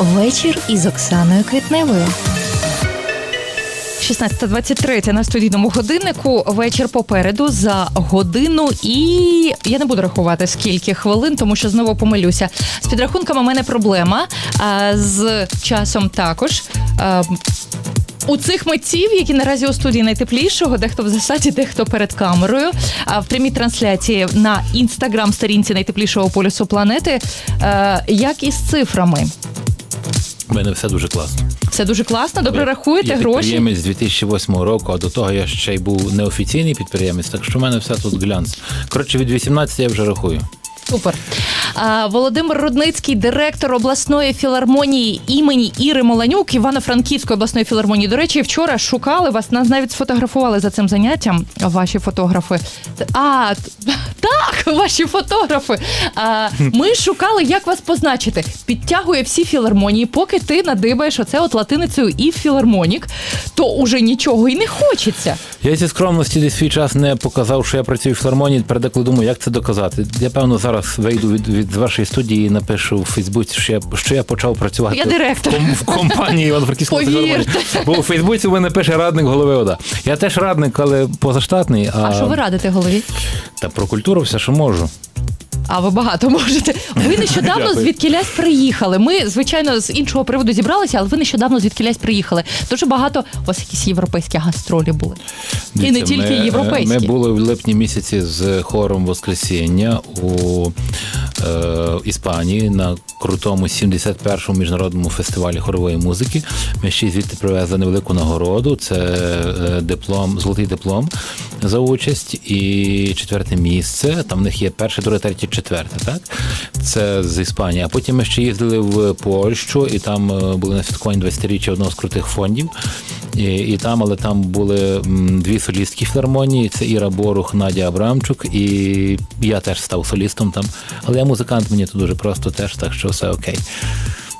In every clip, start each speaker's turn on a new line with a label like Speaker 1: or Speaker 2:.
Speaker 1: Вечір із Оксаною Квітневою. 16.23 на студійному годиннику. Вечір попереду за годину, і я не буду рахувати скільки хвилин, тому що знову помилюся. З підрахунками у мене проблема. А з часом також. А, у цих митців, які наразі у студії найтеплішого, дехто в засаді, дехто перед камерою. А в прямій трансляції на інстаграм-сторінці найтеплішого полюсу планети, як із цифрами.
Speaker 2: У мене все дуже класно.
Speaker 1: Все дуже класно, добре
Speaker 2: Я-
Speaker 1: рахуєте
Speaker 2: я
Speaker 1: гроші.
Speaker 2: підприємець з 2008 року, а до того я ще й був неофіційний підприємець, так що в мене все тут глянц. Коротше, від 18 я вже рахую.
Speaker 1: Супер. А, Володимир Рудницький, директор обласної філармонії імені Іри Моланюк, Івано-Франківської обласної філармонії. До речі, вчора шукали вас, нас навіть сфотографували за цим заняттям. Ваші фотографи. А, так, ваші фотографи. А, ми шукали, як вас позначити. Підтягує всі філармонії, поки ти надибаєш оце от латиницею і філармонік, то уже нічого і не хочеться.
Speaker 2: Я зі скромності десь свій час не показав, що я працюю в філармонії. Тепер думаю, як це доказати. Я певно зараз вийду від, від вашої студії і напишу в Фейсбуці, що я що я почав працювати
Speaker 1: Я директор.
Speaker 2: в, ком- в компанії Івано-Франківського Бо у Фейсбуці в мене пише радник голови ОДА. Я теж радник, але позаштатний. А,
Speaker 1: А що ви радите голові?
Speaker 2: Та про культуру все, що можу.
Speaker 1: А ви багато можете. Ви нещодавно
Speaker 2: Дякую.
Speaker 1: звідкілясь приїхали. Ми, звичайно, з іншого приводу зібралися, але ви нещодавно звідкілясь приїхали. Дуже багато у вас якісь європейські гастролі були. І не
Speaker 2: Дивіться,
Speaker 1: тільки
Speaker 2: ми,
Speaker 1: європейські.
Speaker 2: Ми були в липні місяці з хором Воскресіння у е, Іспанії на крутому 71-му міжнародному фестивалі хорової музики. Ми ще звідти привезли невелику нагороду. Це е, диплом, золотий диплом за участь і четверте місце. Там в них є перше, друге, третє, четверте. Так це з Іспанії. А потім ми ще їздили в Польщу, і там е, були на святкуванні 20-річчя одного з крутих фондів. І, і там, але там були дві солістки філармонії: це Іра Борух, Надя Абрамчук, і я теж став солістом там. Але я музикант, мені тут дуже просто теж, так що все окей.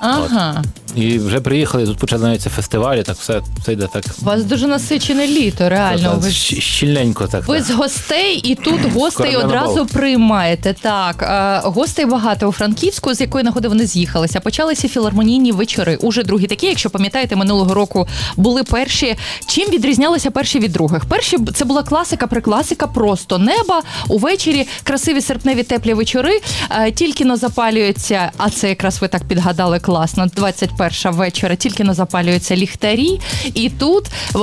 Speaker 1: Ага.
Speaker 2: І вже приїхали, тут починаються фестивалі, так все це йде так.
Speaker 1: У вас дуже насичене літо, реально.
Speaker 2: так,
Speaker 1: Ви,
Speaker 2: щ- щільненько так.
Speaker 1: ви
Speaker 2: так.
Speaker 1: з гостей і тут гостей одразу приймаєте. Так, е, гостей багато у Франківську, з якої нагоди вони з'їхалися. Почалися філармонійні вечори. Уже другі такі, якщо пам'ятаєте, минулого року були перші. Чим відрізнялися перші від других? Перші б- це була класика, прикласика, просто неба. Увечері красиві серпневі теплі вечори. Е, Тільки но запалюється, а це якраз ви так підгадали класно. 21 вечора, тільки не запалюються ліхтарі, і тут е,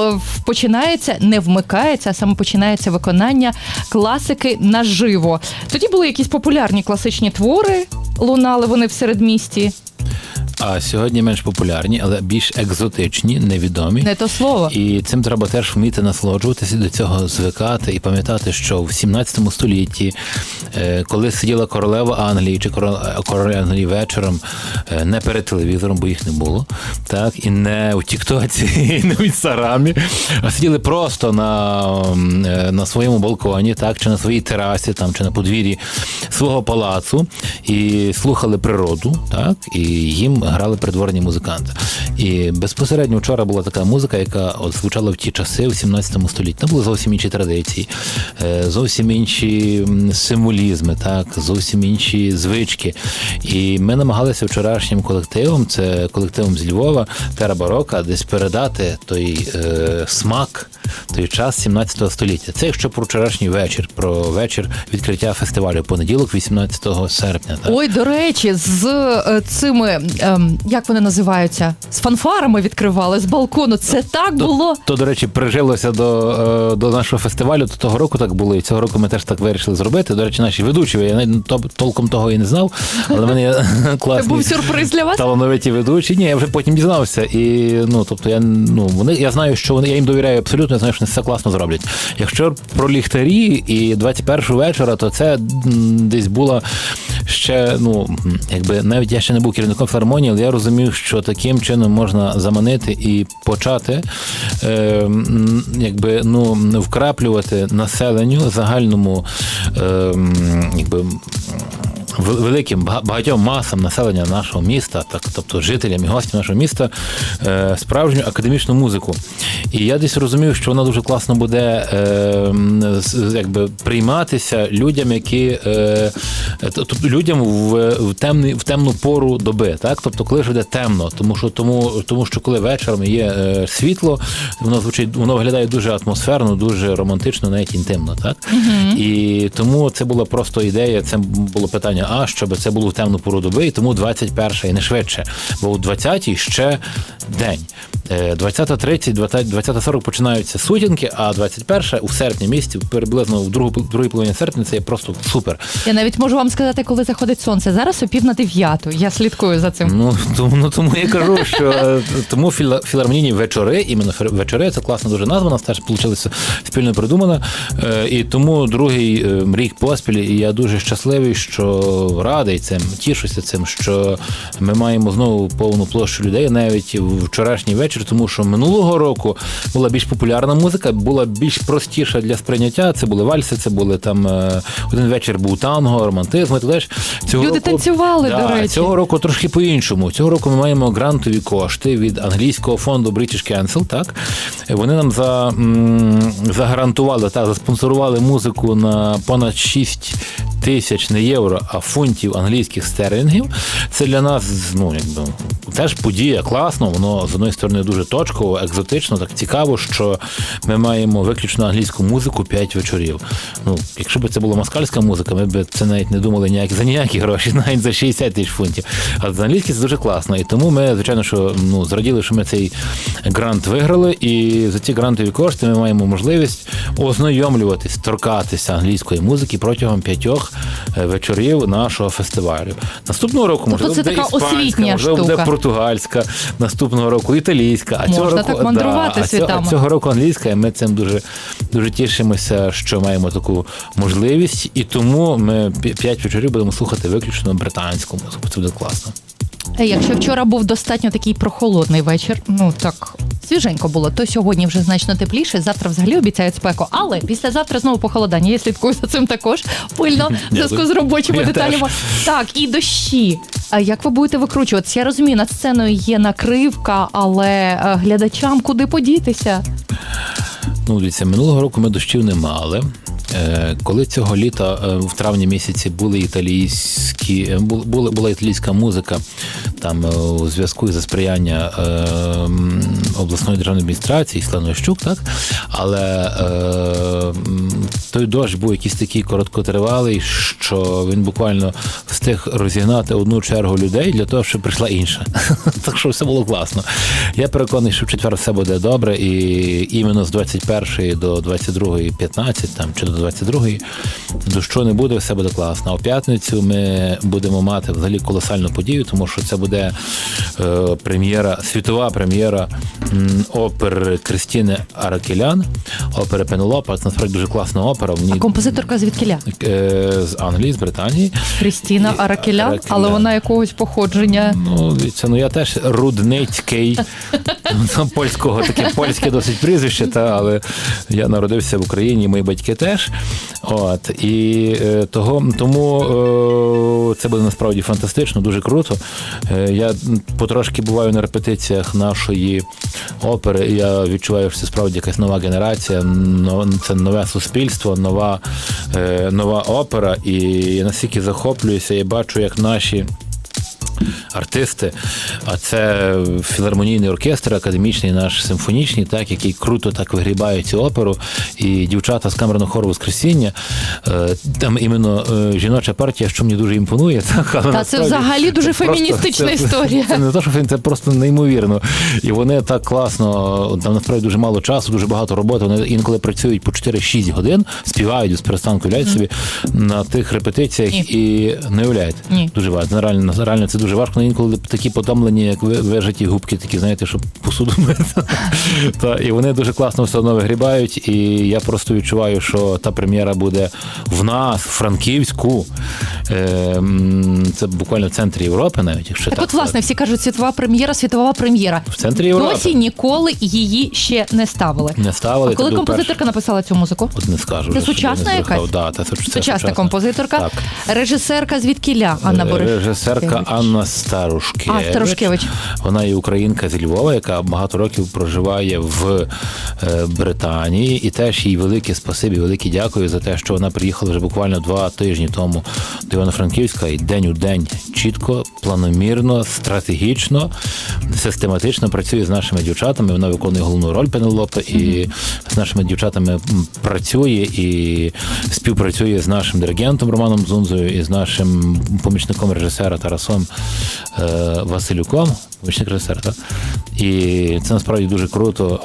Speaker 1: починається, не вмикається, а саме починається виконання класики наживо. Тоді були якісь популярні класичні твори, лунали вони в середмісті.
Speaker 2: А сьогодні менш популярні, але більш екзотичні, невідомі.
Speaker 1: Не то слово.
Speaker 2: І цим треба теж вміти насолоджуватися до цього звикати і пам'ятати, що в 17 столітті, е, коли сиділа королева Англії чи король Англії вечором, е, не перед телевізором, бо їх не було, так і не у Тіктоці, і не в інстаграмі, а сиділи просто на, е, на своєму балконі, так, чи на своїй терасі, там, чи на подвір'ї свого палацу, і слухали природу, так, і їм грали придворні музиканти. І безпосередньо вчора була така музика, яка от звучала в ті часи, в 17 столітті. Там були зовсім інші традиції, е, зовсім інші символізми, так, зовсім інші звички. І ми намагалися вчорашнім колективом, це колективом з Львова, Тера Барока, десь передати той е, смак, той час 17 століття. Це якщо про вчорашній вечір, про вечір відкриття фестивалю понеділок, 18 серпня. Так?
Speaker 1: Ой, до речі, з е, цими ем, як вони називаються? З фанфарами відкривали з балкону. Це так було.
Speaker 2: То, до речі, прижилося до, е, до нашого фестивалю. То того року так було, і цього року ми теж так вирішили зробити. До речі, наші ведучі, я то- толком того і не знав, але мене є
Speaker 1: Це
Speaker 2: класні
Speaker 1: був сюрприз для вас.
Speaker 2: талановиті ведучі. Ні, я вже потім дізнався. І ну, тобто, я ну вони я знаю, що вони я їм довіряю абсолютно. Я знаю, що вони все класно зроблять. Якщо про ліхтарі і 21 вечора, то це десь була ще, ну якби навіть я ще не був керівником філармонії, але я розумів, що таким чином можна заманити і почати е, якби ну вкраплювати населенню загальному е, якби. Великим багатьом масам населення нашого міста, так тобто жителям і гостям нашого міста, е, справжню академічну музику. І я десь розумів, що вона дуже класно буде е, якби прийматися людям, які е, тобто людям в, в, темний, в темну пору доби, так тобто, коли ж буде темно, тому що тому, тому що коли вечором є світло, воно звучить, воно виглядає дуже атмосферно, дуже романтично, навіть інтимно, так і тому це була просто ідея. Це було питання, а щоб це було в темну пору доби, і тому 21 і не швидше. Бо у 20-й ще день. Е, 20.30, 20 20.40 починаються сутінки, а 21 у серпні місяці, приблизно в другу другій половині серпня, це є просто супер.
Speaker 1: Я навіть можу вам сказати, коли заходить сонце. Зараз о пів на дев'яту. Я слідкую за цим.
Speaker 2: Ну тому, ну тому я кажу, що е, тому філа- філармонійні вечори, іменно вечори, це класна дуже назва, нас теж вийшла спільно придумана. Е, І тому другий е, рік поспіль, і я дуже щасливий, що радий цим, тішуся цим, що ми маємо знову повну площу людей навіть в вчорашній вечір, тому що минулого року була більш популярна музика, була більш простіша для сприйняття. Це були вальси, це були там е, один вечір був танго, романтизм і так. Цього
Speaker 1: Люди танцювали,
Speaker 2: да,
Speaker 1: до речі.
Speaker 2: Цього року трошки по-іншому. Цього року ми маємо грантові кошти від англійського фонду British Council, так вони нам за, м, загарантували та заспонсорували музику на понад 6 тисяч не євро, а фунтів англійських стерлінгів. Це для нас ну якби теж подія класно. Воно з одної сторони дуже точково, екзотично, так цікаво, що ми маємо виключно англійську музику 5 вечорів. Ну, якщо б це була москальська музика, ми б це навіть не думали ніяк за ніякі гроші, навіть за 60 тисяч фунтів. А за англійські це дуже класно. І тому ми, звичайно, що ну зраділи, що ми цей грант виграли, і за ці грантові кошти ми маємо можливість ознайомлюватись, торкатися англійської музики протягом п'ятьох вечорів нашого фестивалю. Наступного року
Speaker 1: Тобто
Speaker 2: можливо,
Speaker 1: це
Speaker 2: буде
Speaker 1: така
Speaker 2: іспанська, можливо, буде португальська, наступного року італійська. А цього
Speaker 1: Можна
Speaker 2: року
Speaker 1: так мандрувати
Speaker 2: да,
Speaker 1: світами.
Speaker 2: а цього року англійська, і ми цим дуже дуже тішимося, що маємо таку можливість, і тому ми п'ять вечорів будемо слухати виключно британську музику. Це буде класно.
Speaker 1: Е, Якщо вчора був достатньо такий прохолодний вечір, ну так свіженько було, то сьогодні вже значно тепліше. Завтра взагалі обіцяють спеку. Але післязавтра знову похолодання. Я слідкую за цим також пильно в зв'язку з робочими деталями. Так, і дощі. А як ви будете викручуватися? Я розумію, над сценою є накривка, але е, глядачам куди подітися?
Speaker 2: Ну, дивіться, минулого року ми дощів не мали. Е, Коли цього літа е, в травні місяці були італійські е, бу- була, була італійська музика там е, у зв'язку за сприяння е, обласної державної адміністрації Славної Щук, так але е, той дощ був якийсь такий короткотривалий, що він буквально встиг розігнати одну чергу людей для того, щоб прийшла інша. так що все було класно. Я переконаний, що в четвер все буде добре, і іменно з 21 до 22.15 там чи до 22 дощу не буде, все буде класно. А у п'ятницю ми будемо мати взагалі колосальну подію, тому що це буде е, прем'єра, світова прем'єра опери Кристіни Аракелян, опери Пенелопа. Це насправді дуже класна опера. В ній
Speaker 1: А композиторка звідкиля?
Speaker 2: е, з Англії, з Британії.
Speaker 1: Крістіна Аракелян,
Speaker 2: Аракелян.
Speaker 1: але вона якогось походження.
Speaker 2: Ну, дивіться, ну я теж рудницький ну, польського, таке польське досить прізвище, та, але я народився в Україні, мої батьки теж. От, і е, того, тому е, це буде насправді фантастично, дуже круто. Е, я потрошки буваю на репетиціях нашої опери, і я відчуваю, що це справді якась нова генерація, це нове суспільство, нова, е, нова опера. І я настільки захоплююся і бачу, як наші артисти, а це філармонійний оркестр, академічний наш симфонічний, так, який круто так вигрібає цю оперу. І дівчата з камерного хору Воскресіння. е, Там іменно е, жіноча партія, що мені дуже імпонує. Так, але
Speaker 1: Та це взагалі дуже
Speaker 2: це
Speaker 1: феміністична
Speaker 2: це-
Speaker 1: історія.
Speaker 2: Це не те, що це просто неймовірно. І вони так класно, там насправді дуже мало часу, дуже багато роботи. Вони інколи працюють по 4-6 годин, співають без перестанку, уявляють собі на тих репетиціях
Speaker 1: Ні.
Speaker 2: і не уявляєте.
Speaker 1: Ні.
Speaker 2: Дуже важливо. Реально, реально це дуже дуже важко, інколи такі потомлені, як вижаті губки, такі, знаєте, щоб посуду мити. Та, і вони дуже класно все одно вигрібають. І я просто відчуваю, що та прем'єра буде в нас, в Франківську. Е, м, Це буквально в центрі Європи, навіть якщо
Speaker 1: Так,
Speaker 2: так.
Speaker 1: от, власне, всі кажуть, світова прем'єра, світова прем'єра.
Speaker 2: В центрі Європи.
Speaker 1: Досі ніколи її ще не ставили.
Speaker 2: Не ставили.
Speaker 1: А коли композиторка написала цю музику?
Speaker 2: От не скажу.
Speaker 1: Це сучасна якась?
Speaker 2: Да, це, це
Speaker 1: Сучасна
Speaker 2: сучасна.
Speaker 1: композиторка,
Speaker 2: Так.
Speaker 1: режисерка звідкіля Анна Борис.
Speaker 2: Режисерка Анна Старушкевич.
Speaker 1: А, Старушкевич.
Speaker 2: Вона є українка зі Львова, яка багато років проживає в е, Британії. І теж їй велике спасибі, велике дякую за те, що вона приїхала вже буквально два тижні тому до Івано-Франківська і день у день чітко, планомірно, стратегічно, систематично працює з нашими дівчатами. Вона виконує головну роль Пенелопи і з нашими дівчатами працює і співпрацює з нашим диригентом Романом Зунзою і з нашим помічником режисера Тарасом е, Василюком. Помічник так? І це насправді дуже круто.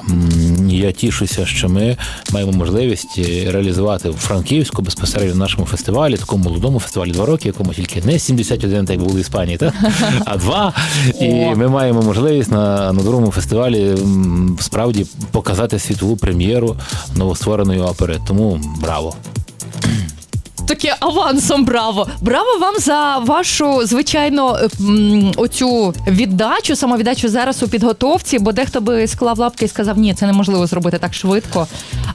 Speaker 2: Я тішуся, що ми маємо можливість е, реалізувати в Франківську безпосередньо на нашому фестивалі, такому молодому фестивалі два роки, якому тільки не 71, так як було в Іспанії, так? а два. І ми маємо можливість на, на другому фестивалі справді показати світову прем'єру новоствореної опери. Тому браво!
Speaker 1: Таке авансом браво! Браво вам за вашу звичайно м, оцю віддачу, самовіддачу зараз у підготовці, бо дехто би склав лапки і сказав, ні, це неможливо зробити так швидко,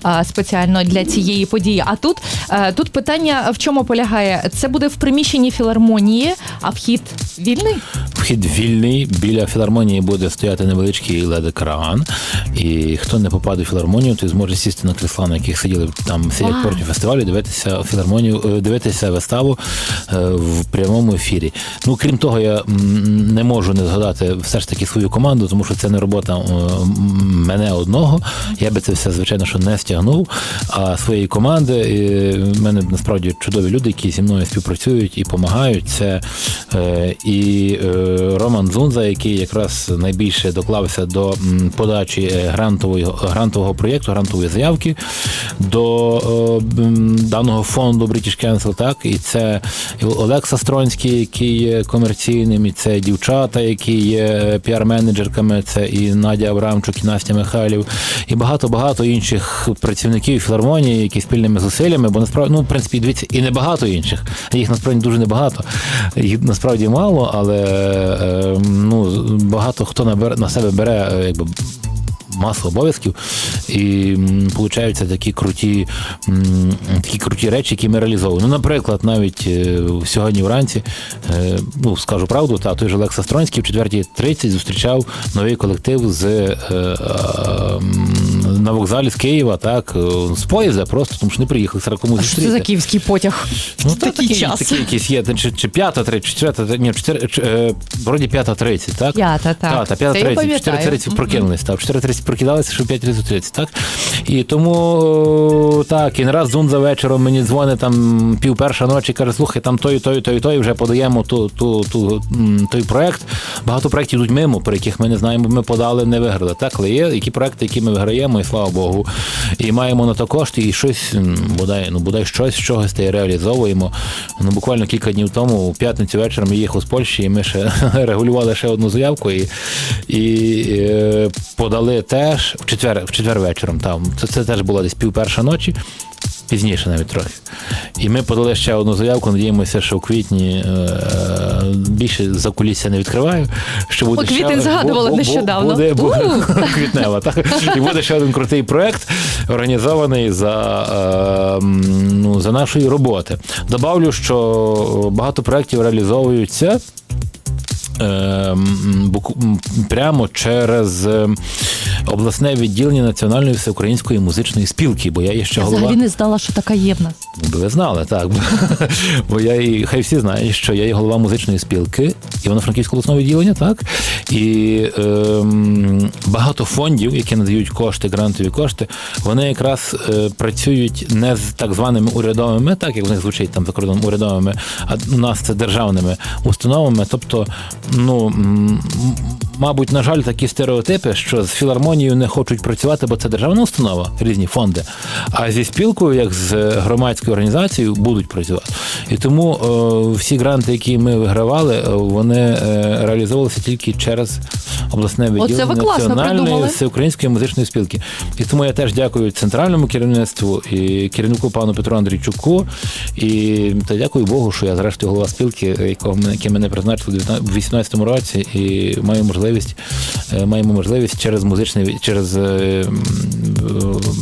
Speaker 1: а, спеціально для цієї події. А тут, е, тут питання в чому полягає? Це буде в приміщенні філармонії, а вхід вільний?
Speaker 2: Вхід вільний. Біля філармонії буде стояти невеличкий лед-екран. І хто не попаде в філармонію, той зможе сісти на крісла, на яких сиділи там сидять
Speaker 1: Вау.
Speaker 2: проти фестивалю, дивитися філармонію, е, дивитися виставу е, в прямому ефірі. Ну крім того, я не можу не згадати все ж таки свою команду, тому що це не робота е, мене одного. Я би це все звичайно що не стягнув. А своєї команди в мене насправді чудові люди, які зі мною співпрацюють і допомагають. Це е, і Роман Зунза, який якраз найбільше доклався до подачі грантової грантового проєкту, грантової заявки до даного фонду British Council, так і це і Олекса Стронський, який є комерційним, і це дівчата, які є піар-менеджерками. Це і Надя Абрамчук, і Настя Михайлів, і багато багато інших працівників філармонії, які спільними зусиллями, бо насправді ну в принципі дивіться, і небагато інших. Їх насправді дуже небагато. Їх насправді мало, але е, ну багато хто на себе бере е, якби масу обов'язків, і м, такі круті, такі круті речі, які ми реалізовуємо. Ну, наприклад, навіть е, сьогодні вранці, е, ну скажу правду, та той же Олекса Стронський в 4.30 зустрічав новий колектив з е, на вокзалі з Києва, так, е, з поїзда просто, тому що не приїхали зараз комусь
Speaker 1: А що це за київський потяг?
Speaker 2: Ну,
Speaker 1: Такий
Speaker 2: та, такі,
Speaker 1: час.
Speaker 2: такі якісь є, чи, чи п'ята, три, чи четверта, ні, чотири, чи, е, вроді п'ята тридцять, так?
Speaker 1: П'ята, так.
Speaker 2: Та, та, п'ята
Speaker 1: Це я
Speaker 2: тридцять,
Speaker 1: пам'ятаю.
Speaker 2: 4.30 прокинулись, так, 4.30 прокидалися, що 5.30, так? І тому, так, і не раз Зун за вечором мені дзвонить там пів перша ночі, каже, слухай, там той, той, той, той, вже подаємо ту, ту, ту, той проект. Багато проєктів йдуть мимо, про яких ми не знаємо, бо ми подали, не виграли. Так, але є які проекти, які ми виграємо, і слава Богу. І маємо на то кошти, і щось, бодай, ну, бодай щось, з чогось та й реалізовуємо. Ну, буквально кілька днів тому, у п'ятницю вечором я їхав з Польщі, і ми ще регулювали ще одну заявку і, і е, подали теж в четвер, в четвер вечором. Там. Це, це теж була десь пів перша ночі. Пізніше навіть трохи. І ми подали ще одну заявку, надіємося, що в квітні е, більше за кулісся не відкриваю. Що буде
Speaker 1: О, квітень
Speaker 2: один-
Speaker 1: згадували
Speaker 2: бу- бу-
Speaker 1: нещодавно.
Speaker 2: Буде, буде квітнева, так? І буде ще один крутий проект, організований за, е, ну, за нашої роботи. Добавлю, що багато проєктів реалізовуються. Е, м, буку- м, Прямо через е, обласне відділення Національної всеукраїнської музичної спілки, бо я є ще
Speaker 1: Я
Speaker 2: голова.
Speaker 1: взагалі не знала, що така є в нас.
Speaker 2: Ви знали, так. Бо я і хай всі знають, що я є голова музичної спілки Івано-Франківського обласного відділення, так. І ем, багато фондів, які надають кошти, грантові кошти, вони якраз е, працюють не з так званими урядовими, так як в них звучить там за кордоном урядовими, а у нас це державними установами. Тобто, ну мабуть, на жаль, такі стереотипи, що з філармонією не хочуть працювати, бо це державна установа, різні фонди. А зі спілкою, як з громадською організацією, будуть працювати. І тому о, всі гранти, які ми вигравали, е, вони е, реалізовувалися тільки через обласне відділення національної всеукраїнської музичної спілки. І тому я теж дякую центральному керівництву і керівнику пану Петру Андрійчуку. І та дякую Богу, що я зрештою голова спілки, якого мене призначили 18 2019 році і маю можливість, е, маємо можливість через музичний через е,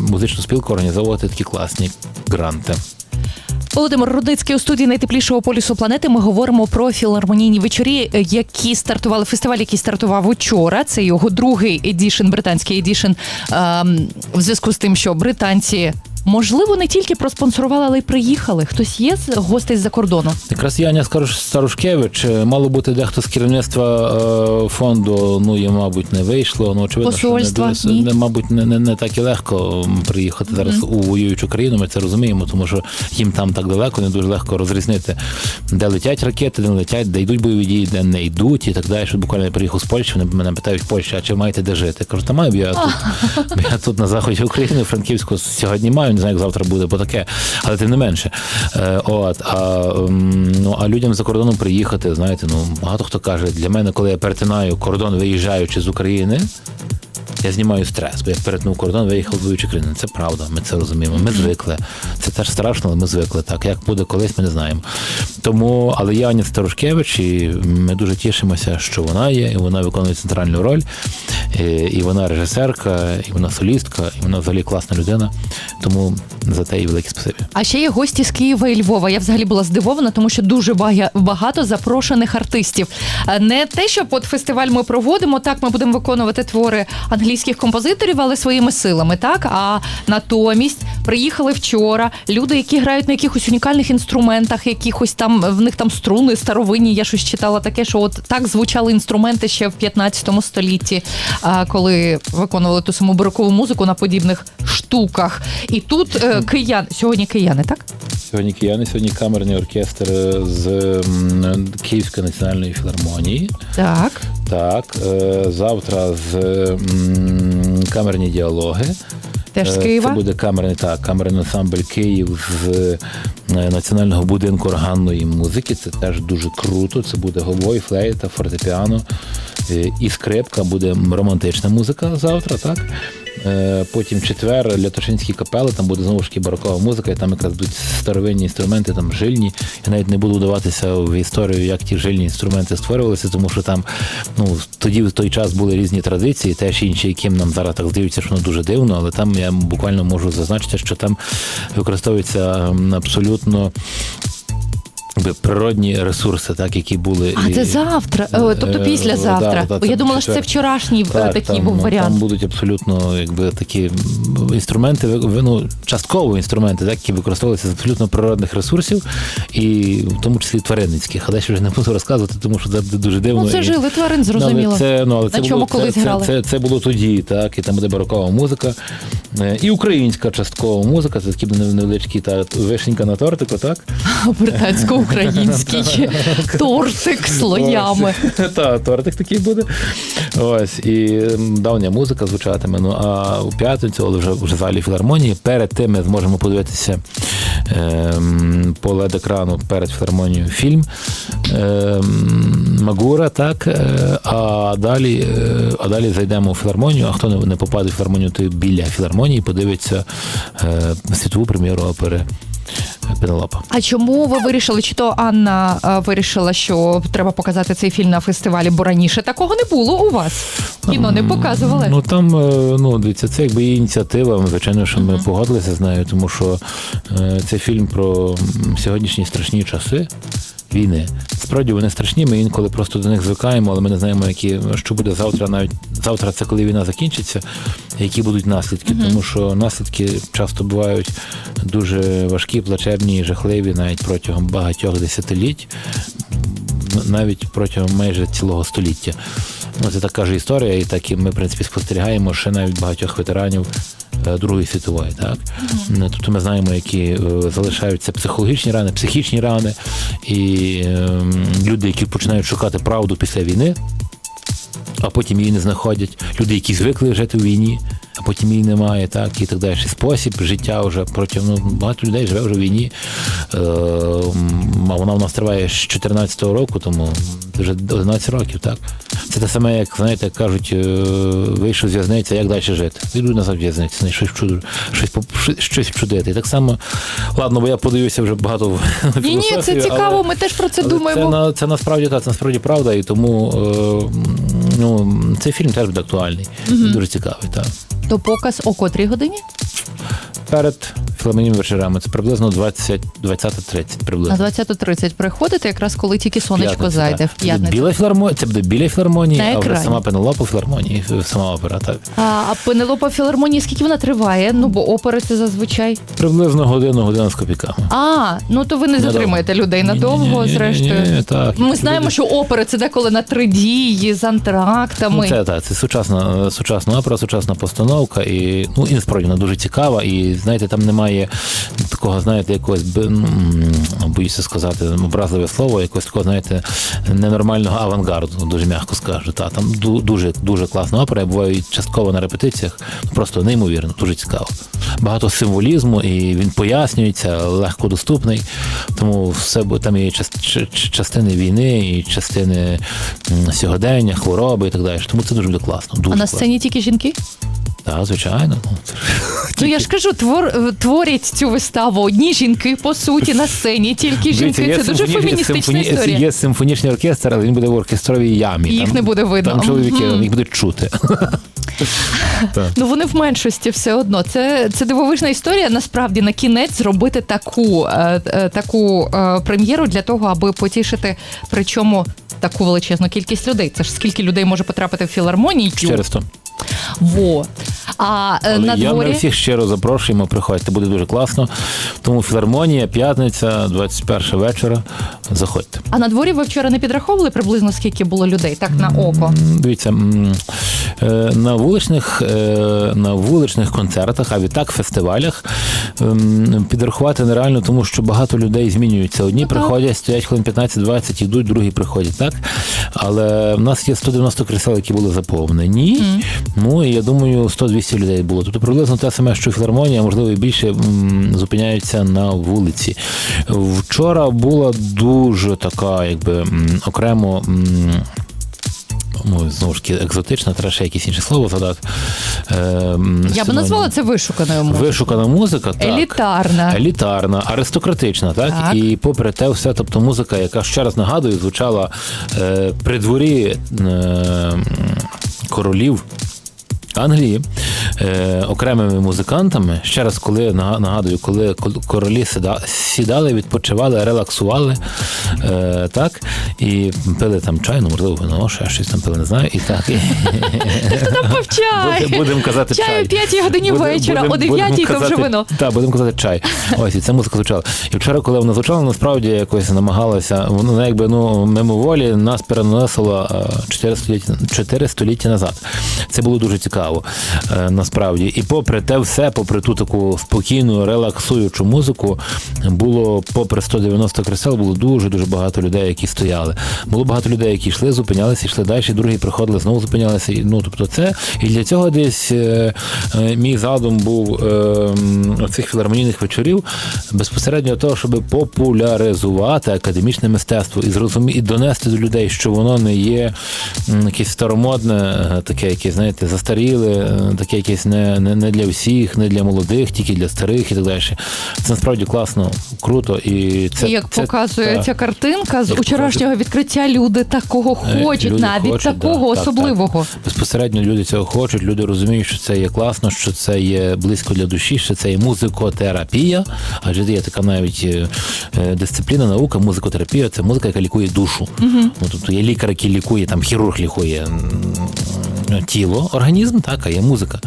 Speaker 2: музичну спілку організовувати такі класні гранти.
Speaker 1: Володимир Рудицький у студії найтеплішого полюсу планети. Ми говоримо про філармонійні вечорі, е, які стартували фестиваль, який стартував учора. Це його другий едішн, британський едішн, ем, в зв'язку з тим, що британці. Можливо, не тільки проспонсорували, але й приїхали. Хтось є з гостей з-за кордону.
Speaker 2: Якраз Яня Старушкевич, е, мало бути дехто з керівництва е, фонду, ну і, мабуть, не вийшло. Ну, очевидно,
Speaker 1: Посольства,
Speaker 2: що не, не, мабуть, не, не, не так і легко приїхати зараз у воюючу країну. Ми це розуміємо, тому що їм там так далеко, не дуже легко розрізнити, де летять ракети, де не летять, де йдуть бойові дії, де не йдуть, і так далі. Що буквально я приїхав з Польщі, вони мене питають в Польщі, а чи маєте де жити? Я кажу, та маю я тут. Я тут на заході України, Франківську сьогодні маю, не знаю, як завтра буде, бо таке, але тим не менше. Е, от, а, ну, а людям за кордоном приїхати, знаєте, ну багато хто каже, для мене, коли я перетинаю кордон, виїжджаючи з України. Я знімаю стрес, бо я перетнув кордон, виїхав в воюючу країну. Це правда, ми це розуміємо. Ми звикли. Це теж страшно, але ми звикли. Так як буде колись, ми не знаємо. Тому, але є Аня Старушкевич, і ми дуже тішимося, що вона є, і вона виконує центральну роль. І, і вона режисерка, і вона солістка, і вона взагалі класна людина. Тому за те їй велике спасибі.
Speaker 1: А ще є гості з Києва і Львова. Я взагалі була здивована, тому що дуже багато запрошених артистів. Е, Не те, що от фестиваль ми проводимо, так ми будемо виконувати твори англійських композиторів, але своїми силами, так. А натомість приїхали вчора люди, які грають на якихось унікальних інструментах, якихось там в них там струни старовинні. Я щось читала таке, що от так звучали інструменти ще в 15 столітті, коли виконували ту саму барокову музику на подібних штуках. І тут е, киян сьогодні кияни, так?
Speaker 2: Сьогодні кияни, сьогодні камерний оркестр з м, Київської національної філармонії.
Speaker 1: Так.
Speaker 2: Так, е, завтра з м, камерні діалоги.
Speaker 1: Теж з
Speaker 2: Е,
Speaker 1: Києва.
Speaker 2: Це буде камерний так, камерний ансамбль Київ з е, національного будинку органної музики. Це теж дуже круто. Це буде гобой, флейта, фортепіано е, і скрипка. Буде романтична музика завтра, так. Е, Потім четвер Лятошинські капели, там буде знову ж таки барокова музика, і там якраз будуть старовинні інструменти, там жильні. Я навіть не буду вдаватися в історію, як ті жильні інструменти створювалися, тому що там ну тоді в той час були різні традиції, теж інші, яким нам зараз так здаються, що воно дуже дивно, але там я буквально можу зазначити, що там використовуються м, абсолютно. Природні ресурси, так які були
Speaker 1: А
Speaker 2: і-
Speaker 1: це завтра, тобто післязавтра.
Speaker 2: да, да,
Speaker 1: я думала, що це вчорашній е,
Speaker 2: Так,
Speaker 1: такий
Speaker 2: там,
Speaker 1: був
Speaker 2: ну,
Speaker 1: варіант.
Speaker 2: Там будуть абсолютно якби такі інструменти, ну, частково інструменти, так, які використовуються з абсолютно природних ресурсів, і в тому числі тваринницьких. Але ще вже не буду розказувати, тому що це дуже дивно.
Speaker 1: Ну, це
Speaker 2: і-
Speaker 1: жили тварин,
Speaker 2: Ну,
Speaker 1: зрозуміло.
Speaker 2: але це, ну, але
Speaker 1: На
Speaker 2: це
Speaker 1: чому
Speaker 2: було,
Speaker 1: колись
Speaker 2: це,
Speaker 1: грали?
Speaker 2: Це, це, це було тоді, так, і там буде барокова музика. Е, І українська часткова музика, це такі невеличкі та вишенька на тортику, так?
Speaker 1: Британсько-український тортик слоями.
Speaker 2: Так, тортик такий буде. Ось, і давня музика звучатиме. Ну а у п'ятницю, але вже в залі філармонії. Перед тим ми зможемо подивитися ем, по led екрану перед філармонією фільм ем, Магура, так. е, А далі, е, а далі зайдемо у філармонію. А хто не, попаде в філармонію, той біля філармонії подивиться е, світову прем'єру опери Пенелопа.
Speaker 1: А чому ви вирішили, чи то Анна е, вирішила, що треба показати цей фільм на фестивалі, бо раніше такого не було у вас? Кіно не показували.
Speaker 2: Ну там, е, ну дивіться, це якби її ініціатива. Звичайно, що ми погодилися з нею, тому що е, це фільм про сьогоднішні страшні часи. Війни справді вони страшні. Ми інколи просто до них звикаємо, але ми не знаємо, які що буде завтра. Навіть завтра це коли війна закінчиться, які будуть наслідки. Тому що наслідки часто бувають дуже важкі, плачевні, і жахливі навіть протягом багатьох десятиліть, навіть протягом майже цілого століття. Ну, це така ж історія, і так і ми, в принципі, спостерігаємо ще навіть багатьох ветеранів Другої світової. Так? Ну, Тобто ми знаємо, які е, залишаються психологічні рани, психічні рани, і ем, люди, які починають шукати правду після війни, а потім її не знаходять. Люди, які звикли жити у війні, потім її немає, так і так далі. Спосіб життя вже протягом ну, багато людей живе вже в війні. Е, а вона в нас триває з 14-го року, тому вже 11 років, так. Це те саме, як знаєте, кажуть, е, вийшов з в'язниці, як далі жити. Іду назад в'язницю, щось щось щось вчудити. І так само, ладно, бо я подивився вже багато в
Speaker 1: Ні, ні, це цікаво.
Speaker 2: але-
Speaker 1: Ми теж про це
Speaker 2: але
Speaker 1: думаємо.
Speaker 2: Це, на, це насправді так, це насправді правда, і тому е, ну, цей фільм теж буде актуальний. Дуже цікавий. Так.
Speaker 1: То показ о котрій годині?
Speaker 2: Перед філармонійними вечорами це приблизно 20, 20-30
Speaker 1: На
Speaker 2: приблизно.
Speaker 1: 20.30 приходите, якраз коли тільки сонечко
Speaker 2: П'ятниця,
Speaker 1: зайде в
Speaker 2: Це буде
Speaker 1: п'ятницю.
Speaker 2: Біла філармонія, це буде біля філармонії,
Speaker 1: На
Speaker 2: а вже
Speaker 1: екрані.
Speaker 2: сама Пенелопа в філармонії, сама опера. Так.
Speaker 1: А, а Пенелопа філармонії, скільки вона триває? Ну, бо опери це зазвичай.
Speaker 2: Приблизно годину, година з копійками.
Speaker 1: А, ну то ви не
Speaker 2: Надовго.
Speaker 1: затримаєте людей надовго, зрештою.
Speaker 2: так.
Speaker 1: Ми знаємо, що опери це деколи на три дії з антрактами.
Speaker 2: Ну, це так, це сучасна, сучасна опера, сучасна постановка, і ну і насправді вона дуже цікава. І знаєте, там немає такого, знаєте, якогось ну, боюся сказати образливе слово, якогось такого, знаєте, ненормального авангарду, дуже м'яко скажу. Та там дуже дуже класна опера. Я буваю частково на репетиціях. Просто неймовірно, дуже цікаво. Багато символізму, і він пояснюється, легко доступний. Тому все там є частини війни і частини сьогодення, хвороби і так далі. Тому це дуже буде класно. Дуже
Speaker 1: А на
Speaker 2: класно.
Speaker 1: сцені тільки жінки?
Speaker 2: Так, звичайно. Ну, це
Speaker 1: Ну я ж кажу, твор, творять цю виставу одні жінки, по суті, на сцені, тільки жінки.
Speaker 2: є
Speaker 1: Це дуже феміністична
Speaker 2: симфоні-
Speaker 1: історія.
Speaker 2: Є симфонічний оркестр, але він буде в оркестровій ямі.
Speaker 1: Їх не буде видно.
Speaker 2: Там чоловіки,
Speaker 1: Мгм.
Speaker 2: їх будуть чути.
Speaker 1: Ну вони в меншості все одно. Це, це дивовижна історія. Насправді на кінець зробити таку, е, е, таку е, прем'єру для того, аби потішити, причому таку величезну кількість людей. Це ж скільки людей може потрапити в філармонію?
Speaker 2: Через то.
Speaker 1: Во. А е,
Speaker 2: Але
Speaker 1: на
Speaker 2: я
Speaker 1: дворі
Speaker 2: ми всіх щиро запрошуємо, приходьте, буде дуже класно. Тому філармонія, п'ятниця, 21 вечора. Заходьте.
Speaker 1: а на дворі ви вчора не підраховували приблизно скільки було людей, так на око.
Speaker 2: Дивіться, е, на вуличних, е, на вуличних концертах, а відтак фестивалях ем, підрахувати нереально, тому що багато людей змінюються. Одні
Speaker 1: Ну,
Speaker 2: приходять, стоять хвилин 15-20, йдуть, другі приходять, так? Але в нас є 190 крісел, які були заповнені. Ну і я думаю, 100-200 людей було. Тобто приблизно те саме, що філармонія, можливо, і більше м, зупиняються на вулиці. Вчора була дуже така, якби м, окремо. м, ну, знову ж таки, екзотична, треба ще якесь інше слово згадати. Е,
Speaker 1: Я би назвала це вишуканою мовою.
Speaker 2: Вишукана музика, так.
Speaker 1: Елітарна.
Speaker 2: Елітарна, аристократична, так?
Speaker 1: Так.
Speaker 2: І попри те, все, тобто музика, яка ще раз нагадую, звучала е, при дворі е, королів. Англії е, окремими музикантами. Ще раз, коли нагадую, коли кол- королі сідали, відпочивали, релаксували, е, так, і пили там чай, ну можливо, вино, ще щось там пили, не знаю. І так. Будемо казати
Speaker 1: Чай
Speaker 2: чай.
Speaker 1: о 5 годині вечора, о 9
Speaker 2: будемо
Speaker 1: то вже вино.
Speaker 2: Так, будемо казати чай. Ось і ця музика звучала. І вчора, коли вона звучала, насправді якось намагалася, воно якби ну мимоволі нас переносило е, 4 століття, 4 століття назад. Це було дуже цікаво, е, насправді. І попри те все, попри ту таку спокійну, релаксуючу музику, було попри 190 кресел, було дуже дуже багато людей, які стояли. Було багато людей, які йшли, зупинялися, йшли далі, другі приходили, знову зупинялися. Ну тобто, це і для цього десь е, е, мій задум був цих філармонійних вечорів безпосередньо того, щоб популяризувати академічне мистецтво і зрозумі і донести до людей, що воно не є якесь старомодне, таке, яке, знаєте, застаріле, е, таке якесь не, не, не для всіх, не для молодих, тільки для старих і так далі. Це насправді класно, круто. І це
Speaker 1: як
Speaker 2: це-
Speaker 1: показує
Speaker 2: так.
Speaker 1: ця картинка з
Speaker 2: Як
Speaker 1: учорашнього відкриття, люди такого
Speaker 2: Е,
Speaker 1: хочуть,
Speaker 2: люди
Speaker 1: навіть
Speaker 2: хочуть,
Speaker 1: такого
Speaker 2: да, так,
Speaker 1: особливого.
Speaker 2: так. Безпосередньо люди цього хочуть, люди розуміють, що це є класно, що це є близько для душі, що це є музикотерапія. Адже є така навіть е, дисципліна, наука, музикотерапія це музика, яка лікує душу. Ну, тобто є лікар, який лікує, там хірург лікує. Тіло, організм, так, а є музика.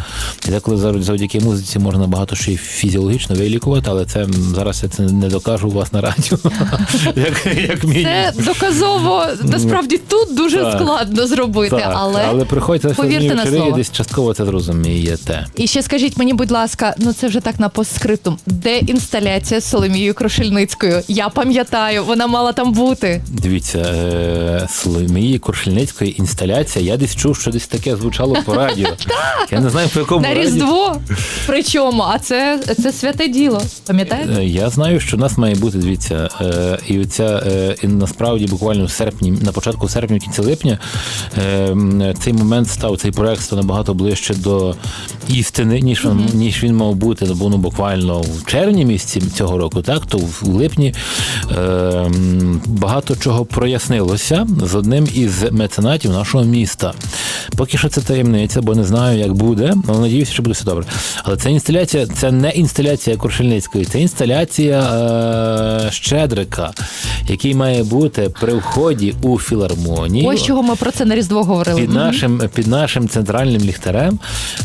Speaker 2: І деколи завдяки- завдяки музиці можна багато що і фізіологічно вилікувати, але це зараз я це не докажу у вас на радіо. як, як.
Speaker 1: Це доказово насправді тут дуже
Speaker 2: Так.
Speaker 1: складно зробити,
Speaker 2: Так,
Speaker 1: але,
Speaker 2: але приходьте на десь частково це зрозумієте.
Speaker 1: І ще скажіть мені, будь ласка, ну це вже так на постскриптум. Де інсталяція з Соломією Крушельницькою? Я пам'ятаю, вона мала там бути.
Speaker 2: Дивіться, е, Соломії Куршельницької інсталяція. Я десь чув, що десь таке яке звучало по радіо. Я не знаю, по якому
Speaker 1: На
Speaker 2: радіо.
Speaker 1: Різдво. Причому, а це, це святе діло. Пам'ятаєте?
Speaker 2: Е, Я знаю, що в нас має бути, дивіться, е, і оця, е, і насправді буквально в серпні, на початку серпня, кінці липня, цей момент став, цей проект став набагато ближче до істини, ніж він, ніж він мав бути, бо ну, буквально в червні місяці цього року, так, то в липні багато чого прояснилося з одним із меценатів нашого міста. Поки що це таємниця, бо не знаю, як буде, але надіюся, що буде все добре. Але це інсталяція, це не інсталяція Крушельницької, це інсталяція е, Щедрика, який має бути при вході у філармонію.
Speaker 1: Ось чого ми про це на Різдво говорили.
Speaker 2: Під нашим, під нашим центральним ліхтарем.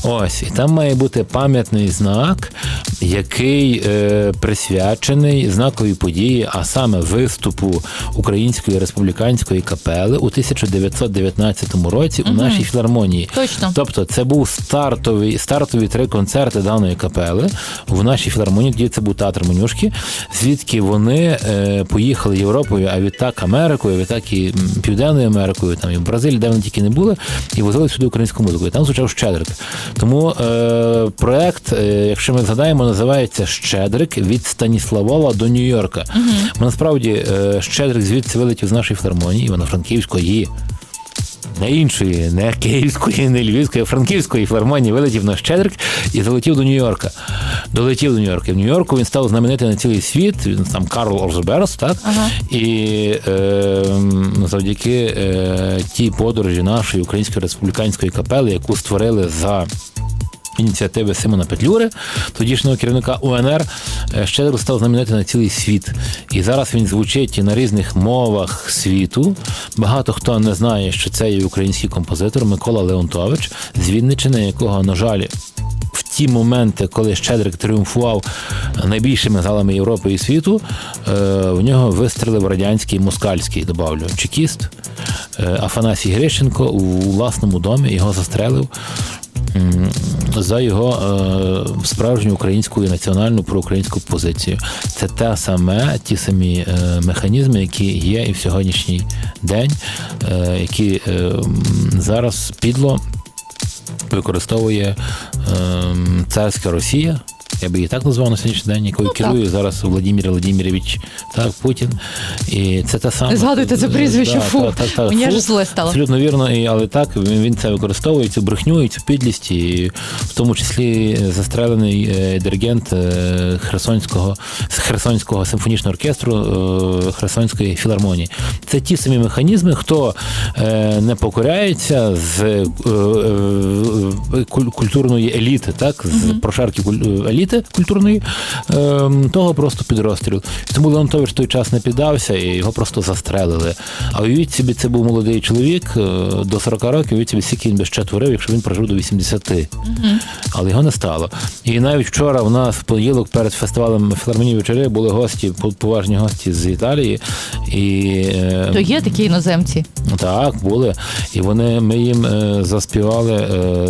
Speaker 2: Ось, і там має бути пам'ятний знак, який е, присвячений знаковій події, а саме виступу Української республіканської капели у 1919 році у нашій філармонії.
Speaker 1: Точно.
Speaker 2: Тобто, це був стартовий, стартові три концерти даної капели в нашій філармонії. Тоді це був театр Менюшки, звідки вони е, поїхали Європою, а відтак Америкою, а відтак і Південною Америкою, там і в Бразилії, де вони тільки не були, і возили сюди українську музику. І там звучав Щедрик. Тому е, проект, е, якщо ми згадаємо, називається Щедрик від Станіславова до Нью-Йорка. Бо насправді е, Щедрик звідси вилетів з нашої філармонії, Івано-Франківської. Не іншої, не київської, не львівської, а франківської філармонії вилетів на Щедрик і залетів до Нью-Йорка. Долетів до Нью-Йорка. І в Нью-Йорку він став знаменитий на цілий світ. Він там Карл Орзберс, так?
Speaker 1: Ага.
Speaker 2: І е, завдяки е, тій подорожі нашої української республіканської капели, яку створили за. Ініціативи Симона Петлюри, тодішнього керівника УНР, е, Щедро став знаменитий на цілий світ. І зараз він звучить на різних мовах світу. Багато хто не знає, що це є український композитор Микола Леонтович з Вінничини, якого, на жаль, в ті моменти, коли Щедрик тріумфував найбільшими залами Європи і світу, е, в нього вистрелив радянський москальський, добавлю, чекіст е, Афанасій Грищенко у власному домі його застрелив. За його е, справжню українську і національну проукраїнську позицію. Це те саме, ті самі е, механізми, які є і в сьогоднішній день, е, які е, зараз підло використовує ем, царська Росія. Я би її так назвав на сьогоднішній день, якою
Speaker 1: Ну, так.
Speaker 2: зараз Владимир Владимирович так, Путін. І це те саме.
Speaker 1: Не згадуйте це прізвище,
Speaker 2: Да,
Speaker 1: фу.
Speaker 2: так, так,
Speaker 1: Мені
Speaker 2: фу.
Speaker 1: аж зле стало.
Speaker 2: Абсолютно вірно, і, але так, він, він це використовує, цю брехню і цю підлість, і в тому числі застрелений е, диригент е, Херсонського, Херсонського симфонічного оркестру е, Херсонської філармонії. Це ті самі механізми, хто е, не покоряється з е, е, культурної еліти, так, з прошарки куль- еліти культурної, е, того просто під розстріл. Тому Леонтович той час не піддався і його просто застрелили. А уявіть собі, це був молодий чоловік е, до 40 років, уявіть собі, скільки він би ще творив, якщо він прожив до 80. Але його не стало. І навіть вчора в нас в понеділок перед фестивалем філармонії вечори були гості, поважні гості з Італії. І е,
Speaker 1: То є такі іноземці.
Speaker 2: так, були. І вони ми їм е, заспівали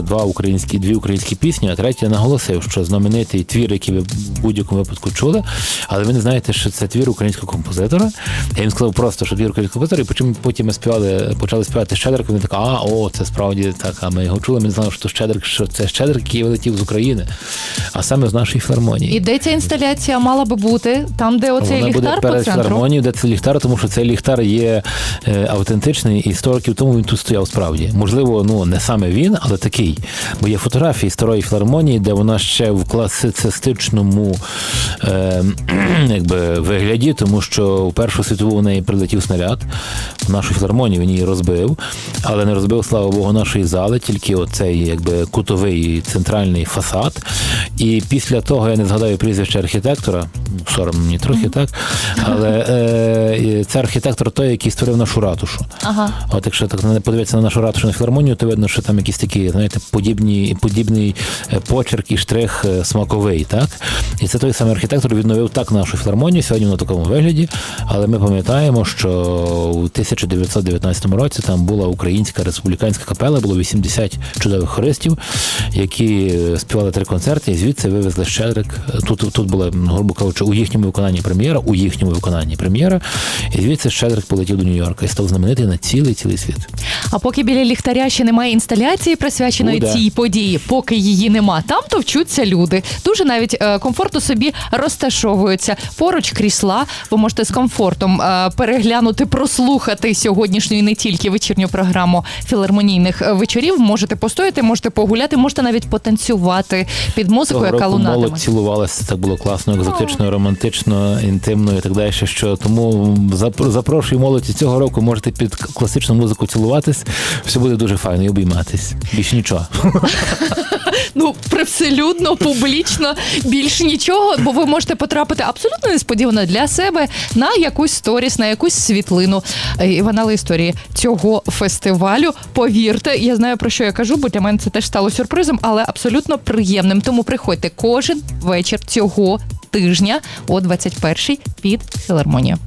Speaker 2: два українські, дві українські пісні, а третя наголосив, що знаменитий твір, який ви в будь-якому випадку чули, але ви не знаєте, що це твір українського композитора. Я їм сказав просто, що твір українського композитора, і потім, потім ми співали, почали співати Щедрик, вони така, а, о, це справді так. А ми його чули, ми не знали, що Щедрик, що це Щедрик, який вилетів з України, а саме з нашої філармонії.
Speaker 1: І де ця інсталяція мала би бути? Там, де оцей
Speaker 2: Вона буде
Speaker 1: ліхтар по
Speaker 2: перед філармонією, де це ліхтар, тому що цей ліхтар є е, автентичний, і 100 років тому він тут стояв справді. Можливо, ну не саме він, але такий. Бо є фотографії старої філармонії, де вона ще в класицистичному е, якби, вигляді, тому що у Першу світову в неї прилетів снаряд в нашу філармонію, він її розбив, але не розбив, слава Богу, нашої зали, тільки оцей якби кутовий центральний фасад. І після того я не згадаю прізвище архітектора, соромно мені трохи так. Але е, це архітектор той, який створив нашу ратушу.
Speaker 1: Ага.
Speaker 2: От якщо так не подивитися на нашу ратушу на філармонію, то видно, що там якісь такі, знаєте, подібні, подібний е, почерк і штрих е, смаковий, так? І це той самий архітектор відновив так нашу філармонію сьогодні на такому вигляді. Але ми пам'ятаємо, що у 1919 році там була українська республіканська капела, було 80 чудових хористів, які е, співали три концерти, і звідси вивезли Щедрик. Тут, тут була, грубо кажучи, у їхньому виконанні прем'єра, у їхньому виконанні прем'єра. І звідси Щедрик полетів до Нью-Йорка і став знаменитий на цілий цілий світ.
Speaker 1: А поки біля ліхтаря ще немає інсталяції, присвяченої
Speaker 2: Буде.
Speaker 1: цій події, поки її нема, там товчуться люди. Дуже навіть е, комфортно собі розташовуються. Поруч крісла. Ви можете з комфортом е, переглянути, прослухати сьогоднішню і не тільки вечірню програму філармонійних е, вечорів. Можете постояти, можете погуляти, можете навіть потанцювати під музику,
Speaker 2: Того
Speaker 1: яка
Speaker 2: року
Speaker 1: лунатиме.
Speaker 2: молодь цілувалася, так було класно, екзотично, романтично, інтимно і так далі. Що тому зап- запрошую молодь і цього року можете під класичну музику цілуватись. Все буде дуже файно і обійматись. Більше нічого.
Speaker 1: Ну, привселюдно, публічно, більш нічого, бо ви можете потрапити абсолютно несподівано для себе на якусь сторіс, на якусь світлину. Е, Іванали історії цього фестивалю. Повірте, я знаю про що я кажу, бо для мене це теж стало сюрпризом, але абсолютно приємним. Тому приходьте кожен вечір цього тижня о 21-й під філармонію.